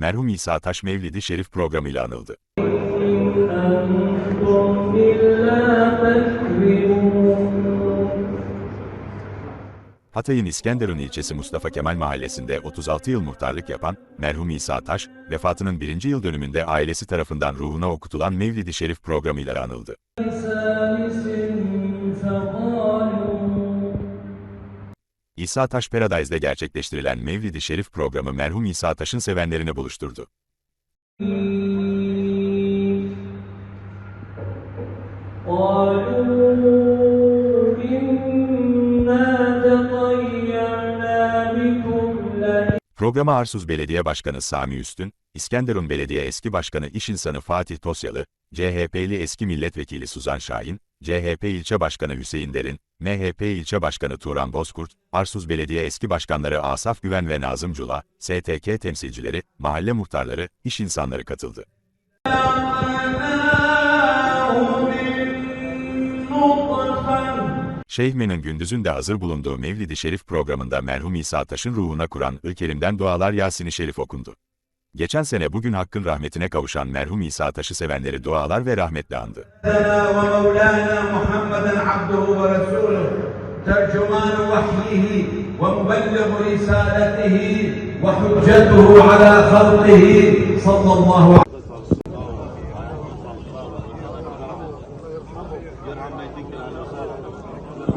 merhum İsa Taş Mevlidi Şerif programıyla anıldı. Hatay'ın İskenderun ilçesi Mustafa Kemal Mahallesi'nde 36 yıl muhtarlık yapan merhum İsa Taş, vefatının birinci yıl dönümünde ailesi tarafından ruhuna okutulan Mevlid-i Şerif programıyla anıldı. İsa Taş Paradise'de gerçekleştirilen Mevlid-i Şerif programı merhum İsa Taş'ın sevenlerine buluşturdu. Programa Arsuz Belediye Başkanı Sami Üstün, İskenderun Belediye Eski Başkanı İş İnsanı Fatih Tosyalı, CHP'li Eski Milletvekili Suzan Şahin, CHP İlçe Başkanı Hüseyin Derin, MHP İlçe Başkanı Turan Bozkurt, Arsuz Belediye Eski Başkanları Asaf Güven ve Nazım Cula, STK temsilcileri, mahalle muhtarları, iş insanları katıldı. Şeyhmen'in gündüzün de hazır bulunduğu Mevlid-i Şerif programında merhum İsa Taş'ın ruhuna Kur'an-ı Kerim'den dualar Yasin-i Şerif okundu. Geçen sene bugün Hakk'ın rahmetine kavuşan merhum İsa Taş'ı sevenleri dualar ve rahmetle andı. ترجمان وحيه